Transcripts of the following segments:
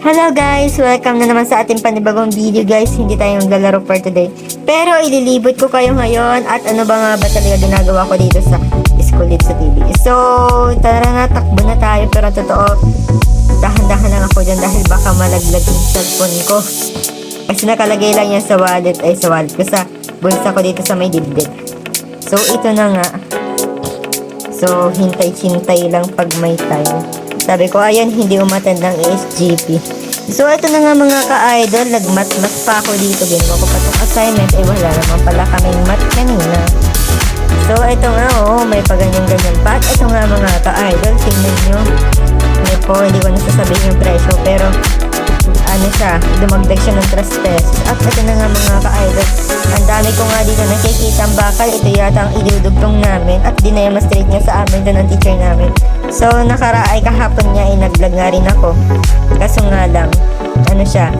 Hello guys! Welcome na naman sa ating panibagong video guys. Hindi tayo maglalaro for today. Pero ililibot ko kayo ngayon at ano ba nga ba talaga ginagawa ko dito sa school dito sa TV. So, tara na, takbo na tayo. Pero totoo, dahan-dahan lang ako dyan dahil baka malaglag yung cellphone ko. Kasi nakalagay lang yan sa wallet, ay sa wallet ko sa bulsa ko dito sa may dibdib. So, ito na nga. So, hintay-hintay lang pag may time. Sabi ko, ayan, hindi umatend ng SGP. So, ito na nga mga ka-idol. Nagmat-mat pa ako dito. Ginawa ko pa itong assignment. Eh, wala naman pala kaming mat kanina. So, ito nga, oh, may paganyan-ganyan pa. At ito nga mga ka-idol, tingnan nyo. Hindi po, hindi ko nasasabihin yung presyo. Pero, ano siya, dumagdag siya ng trust test. At ito na nga mga ka-idol, ang dami ko nga dito nakikita ang bakal. Ito yata ang idudugtong namin at dinayamastrate niya sa amin doon ng teacher namin. So, nakaraay kahapon niya ay nag-vlog nga rin ako. Kaso nga lang, ano siya,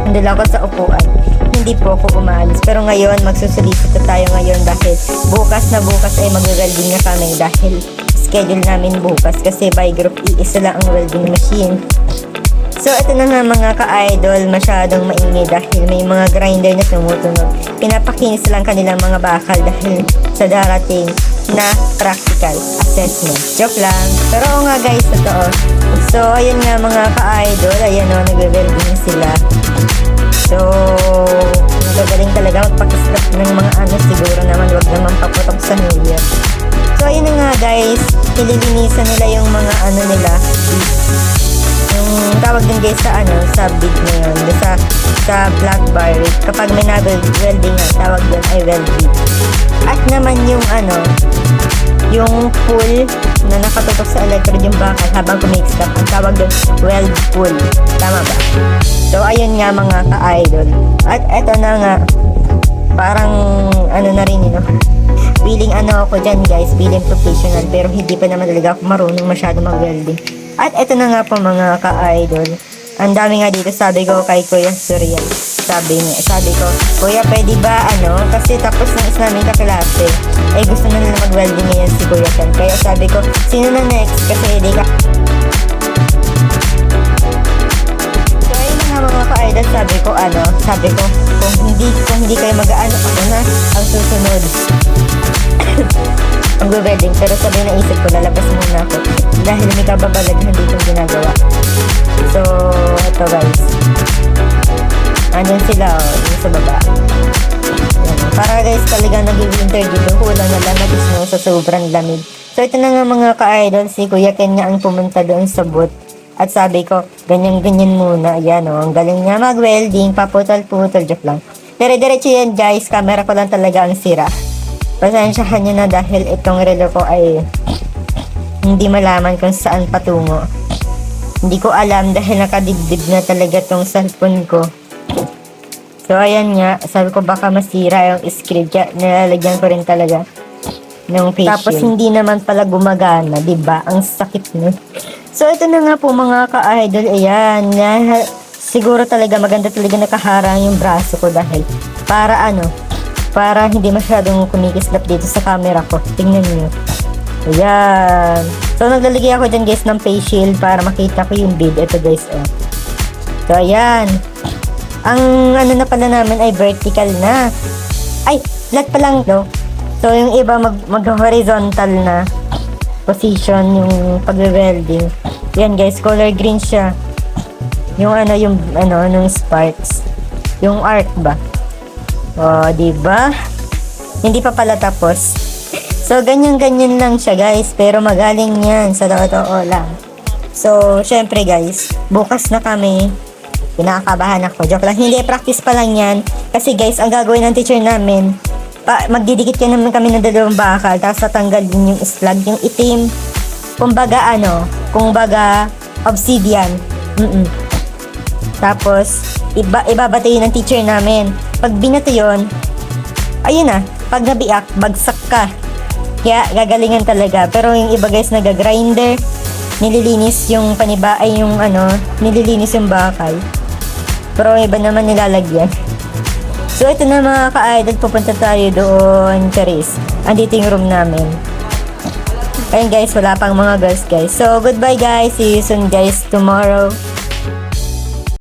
nandun ako sa upuan. Hindi po ako umaalis. Pero ngayon, magsusolicito tayo ngayon dahil bukas na bukas ay mag-welding na kami dahil schedule namin bukas kasi by group iisa lang ang welding machine. So, ito na nga mga ka-idol, masyadong maingay dahil may mga grinder na tumutunog. Pinapakinis lang kanilang mga bakal dahil sa darating na practical assessment. Joke lang. Pero oo nga guys, totoo. So, ayun nga mga ka-idol, ayan o, nagwe-welding sila. So, nagagaling talaga magpakislap ng mga ano, siguro naman, wag naman paputok sa Year. So, ayun na nga guys, ililinisan nila yung mga ano nila, tawag din guys sa ano, sa big na yun, sa, sa black bar, kapag may na-welding nga, tawag doon ay weld bit. At naman yung ano, yung pull na nakatutok sa electrode yung bakal habang kumix ang tawag doon, weld pull. Tama ba? So, ayun nga mga ka-idol. At eto na nga, parang ano na rin, you know, Feeling ano ako dyan guys, feeling professional pero hindi pa naman talaga ako marunong masyado mag-welding. At eto na nga po mga ka-idol. Ang dami nga dito sabi ko kay Kuya Surya. Sabi niya, sabi ko, Kuya pwede ba ano? Kasi tapos ng isa namin kaklase, eh gusto na nila mag-welding ngayon si Kuya Ken. Kaya sabi ko, sino na next? Kasi hindi ka... So ayun na nga mga ka-idol, sabi ko ano, sabi ko, kung hindi, kung hindi kayo mag-ano, ako na ang susunod ang wedding pero sabi na isip ko lalabas muna ako. Dahil may kababalaghan dito ginagawa. So ito guys. Andyan sila oh dito sa baba. Yan, para guys talaga nag-winter dito. Kulang na lang nag sa sobrang lamig. So ito na nga mga ka-idol si Kuya Ken nga ang pumunta doon sa booth. At sabi ko ganyan-ganyan muna. Yan oh ang galing niya mag-welding paputol-putol joke lang. Dire-diretso yan guys. Camera ko lang talaga ang sira Pasensyahan nyo na dahil itong relo ko ay hindi malaman kung saan patungo. Hindi ko alam dahil nakadibdib na talaga tong cellphone ko. So, ayan nga. Sabi ko baka masira yung screen. Kaya nilalagyan ko rin talaga ng face Tapos hindi naman pala gumagana, 'di ba? Ang sakit no. So, ito na nga po mga ka-idol. Ayan. Na, siguro talaga maganda talaga nakaharang yung braso ko dahil para ano, para hindi masyadong kumikislap dito sa camera ko. Tingnan niyo. Ayan. So, naglalagay ako dyan guys ng face shield para makita ko yung bid. Ito guys, oh. So, ayan. Ang ano na pala namin ay vertical na. Ay, flat pa lang, no? So, yung iba mag, mag-horizontal na position yung pag-welding. Yan guys, color green siya. Yung ano, yung ano, nung sparks. Yung arc ba? Oh, di ba? Hindi pa pala tapos. So, ganyan-ganyan lang siya, guys. Pero magaling yan sa totoo lang. So, syempre, guys, bukas na kami. Pinakabahan ako. Joke lang. Hindi, practice pa lang yan. Kasi, guys, ang gagawin ng teacher namin, pa, magdidikit ka naman kami ng dalawang bakal, tapos tatanggalin yung slag, yung itim. Kumbaga, ano, kumbaga, obsidian. Mm-mm. Tapos, iba, ibabatiin ng teacher namin. Pag binato yun, ayun na, pag nabiak, bagsak ka. Kaya gagalingan talaga. Pero yung iba guys, nagagrinder, nililinis yung paniba, ay yung ano, nililinis yung bakal. Pero iba naman nilalagyan. So, ito na mga ka-idol, pupunta tayo doon, Charis. Andito yung room namin. Ayun guys, wala pang mga girls guys. So, goodbye guys. See you soon guys tomorrow.